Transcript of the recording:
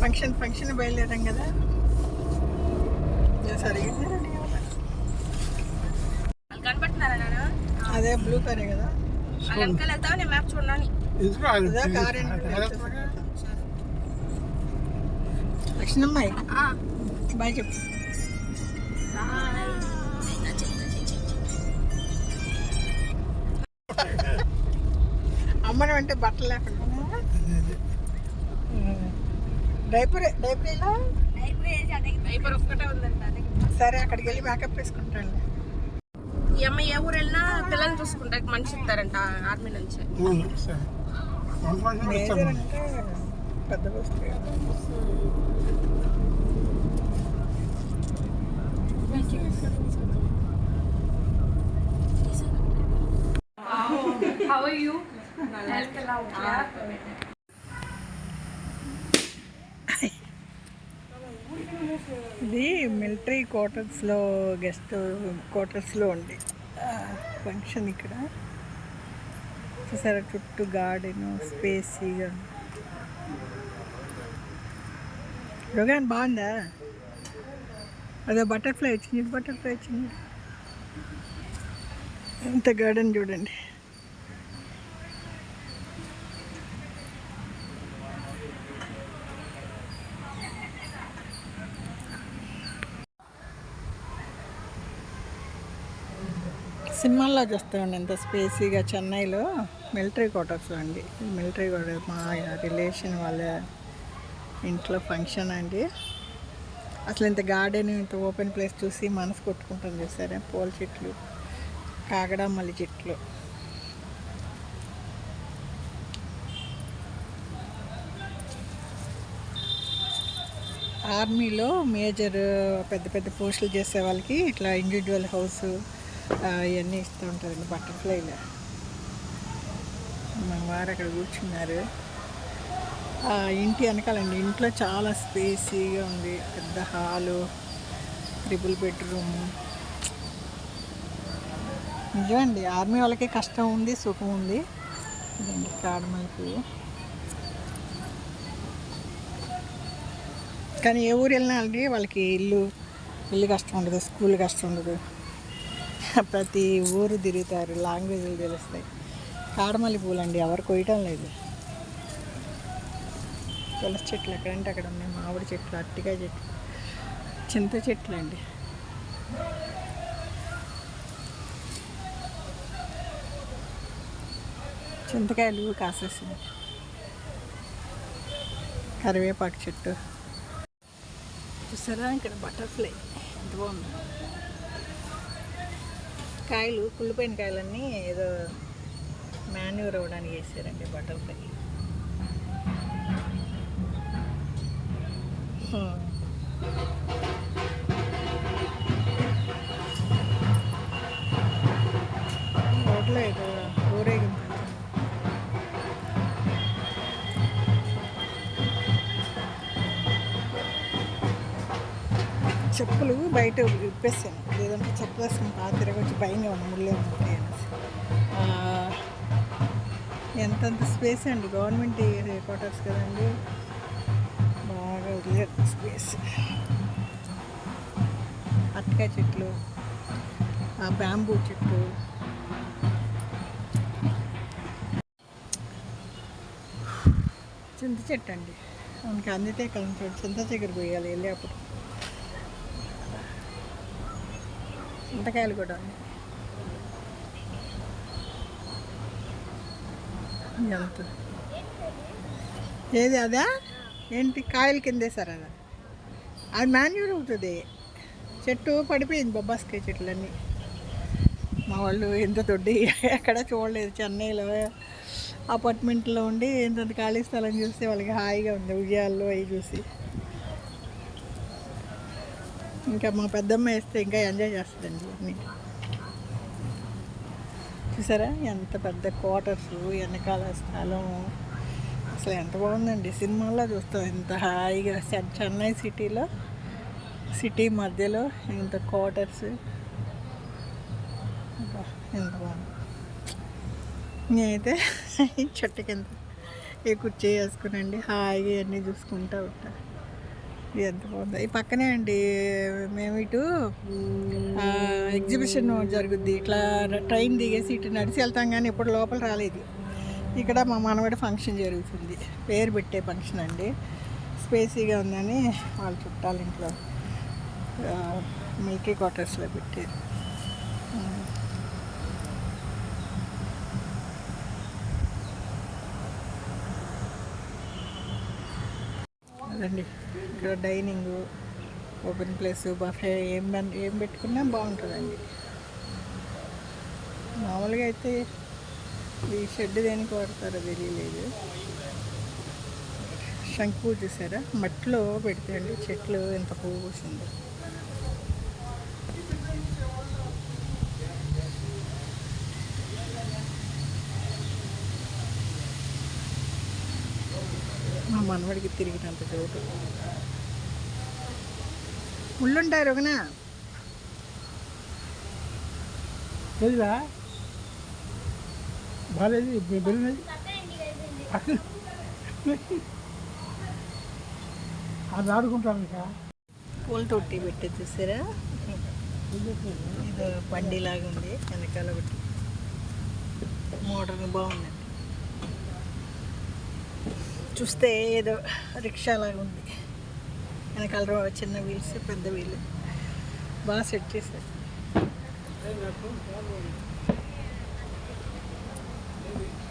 Function function బయలుదేరాం కదా. సరిగ్గా అదే బ్లూ కర్రీ కదా. మ్యాప్ అదే కార్ లక్ష్మమ్మాయి బాయ్ చెప్పు. అమ్మని అంటే బట్టలు లేకుండా. డైపర్ డైపర్ ఇలా డైపర్ ఒక్కటే ఉందంట అదే. సరే అక్కడికి వెళ్ళి మేకప్ వేసుకుంటాను. ఈ అమ్మాయి ఏ ఊరు వెళ్ళినా పిల్లల్ని చూసుకుంటా మనిషి ఇస్తారంట ఆర్మీ నుంచి. పెద్ద వస్తుంది కదా. How are you? Health allowed, yeah? ఇది మిలిటరీ క్వార్టర్స్లో గెస్ట్ క్వార్టర్స్లో ఉంది ఫంక్షన్ ఇక్కడ చూసారా చుట్టూ గార్డెన్ స్పేసీగా రోగాన్ బాగుందా అదే బటర్ఫ్లై వచ్చింది బటర్ఫ్లై వచ్చింది. ఎంత గార్డెన్ చూడండి. సినిమాల్లో చూస్తామండి ఎంత స్పేసీగా చెన్నైలో మిలిటరీ క్వార్టర్స్ అండి. మిలిటరీ క్వార్టర్ మా రిలేషన్ వాళ్ళ ఇంట్లో ఫంక్షన్ అండి. అసలు ఇంత గార్డెన్ ఇంత ఓపెన్ ప్లేస్ చూసి మనసు కొట్టుకుంటాం చూసారా? పూల చెట్లు కాగడామల్లి చెట్లు. ఆర్మీలో మేజర్ పెద్ద పెద్ద పోస్టులు చేసే వాళ్ళకి ఇట్లా ఇండివిజువల్ హౌస్ ఇవన్నీ ఇస్తూ ఉంటారండి బటర్ఫ్లైలో మా వారు అక్కడ కూర్చున్నారు. ఇంటి వెనకాలండి. ఇంట్లో చాలా స్పేసీగా ఉంది. పెద్ద హాలు ట్రిపుల్ బెడ్రూమ్. నిజమండి ఆర్మీ వాళ్ళకి కష్టం ఉంది సుఖం ఉంది. ఇదండి కాడమల్లి కానీ ఏ ఊరు వెళ్ళినా అండి వాళ్ళకి ఇల్లు ఇల్లు కష్టం ఉండదు స్కూల్ కష్టం ఉండదు. ప్రతి ఊరు తిరుగుతారు లాంగ్వేజ్లు తెలుస్తాయి. కాడమల్లి పూలు అండి ఎవరు కొయ్యటం లేదు. తులసి చెట్లు ఎక్కడంటే అక్కడ ఉన్నాయి. మామిడి చెట్లు అట్టికాయ చెట్లు చింత చెట్లు అండి. చింతకాయలు కాసేసింది. కరివేపాకు చెట్టు. చూసారా ఇక్కడ బటర్ఫ్లై? ఎంత బాగుంది. కాయలు కుళ్ళిపోయిన కాయలన్నీ ఏదో మాన్యూర్ అవ్వడానికి వేసారండి బటర్ఫ్లై. రోడ్లో ఊరేగింపు చెప్పులు బయట విప్పేసాను లేదంటే చెప్పులు వేసుకుని బాగా తిరగొచ్చి భయంగా ఉంది ముళ్ళే ఉంటాయి అనేసి. ఎంతంత స్పేస్ అండి? గవర్నమెంట్ క్వార్టర్స్ కదండి. బాగా స్పేస్ అట్టకాయ చెట్లు బ్యాంబూ చెట్లు చింత చెట్టు అండి. మనకి అందితే కొంచెం చింత చిగురు పోయాలి వెళ్ళేప్పుడు. చింతకాయలు కూడా ఉన్నాయి. ఎంత? ఏది అదా? ఏంటి? కాయలు కిందేశారు అలా. అది మాన్యూర్ అవుతుంది. చెట్టు పడిపోయింది బొబ్బాస్కాయ చెట్లన్నీ. మా వాళ్ళు ఎంత దొడ్డి ఎక్కడ చూడలేదు. చెన్నైలో అపార్ట్మెంట్లో ఉండి ఎంత ఖాళీ స్థలం చూస్తే వాళ్ళకి హాయిగా ఉంది. ఉయ్యాల్లో అవి చూసి. ఇంకా మా పెద్దమ్మ వేస్తే ఇంకా ఎంజాయ్ చేస్తుందండి అన్నీ. చూసారా? ఎంత పెద్ద క్వార్టర్స్ వెనకాల స్థలం. అసలు ఎంత బాగుందండి. సినిమాల్లో చూస్తాం ఎంత హాయిగా చెన్నై సిటీలో సిటీ మధ్యలో ఇంత క్వార్టర్స్ ఎంత బాగుంది. నేనైతే చెట్టు కింద ఈ కుర్చీ వేసుకునండి హాయిగా అన్నీ చూసుకుంటా ఉంటా. ఇది ఎంత బాగుంది. ఈ పక్కనే అండి మేము ఇటు ఎగ్జిబిషన్ జరుగుద్ది. ఇట్లా ట్రైన్ దిగేసి ఇటు నడిచి వెళ్తాం కానీ ఇప్పుడు లోపల రాలేదు. ఇక్కడ మా మనవడి ఫంక్షన్ జరుగుతుంది. పేరు పెట్టే ఫంక్షన్ అండి. స్పేసీగా ఉందని వాళ్ళ చుట్టాల ఇంట్లో మిల్కీ క్వార్టర్స్లో పెట్టారు. అదండి. ఇక్కడ డైనింగ్ ఓపెన్ ప్లేస్ బఫే ఏం ఏం పెట్టుకున్నా బాగుంటుందండి. మామూలుగా అయితే ఈ షెడ్ దేనికి వాడతారో తెలియలేదు. శంకు చూసారా? మట్టిలో పెడితే అండి చెట్లు ఎంత పువ్వు పూసిందో. మా మనవడికి తిరిగినంత చోటు. ముళ్ళుంటారు రొగనా తెలుసా బాగాలేదు వెళ్ళినది అది ఆడుకుంటాను ఇక. పూల తొట్టి పెట్టి చూసారా? ఇది బండిలాగా ఉంది వెనకాల ఒకటి. మోడర్న్ బాగుందండి చూస్తే ఏదో రిక్షా లాగా ఉంది. వెనకాల చిన్న వీల్స్ పెద్ద వీల్స్ బాగా సెట్ చేశారు. Thank you.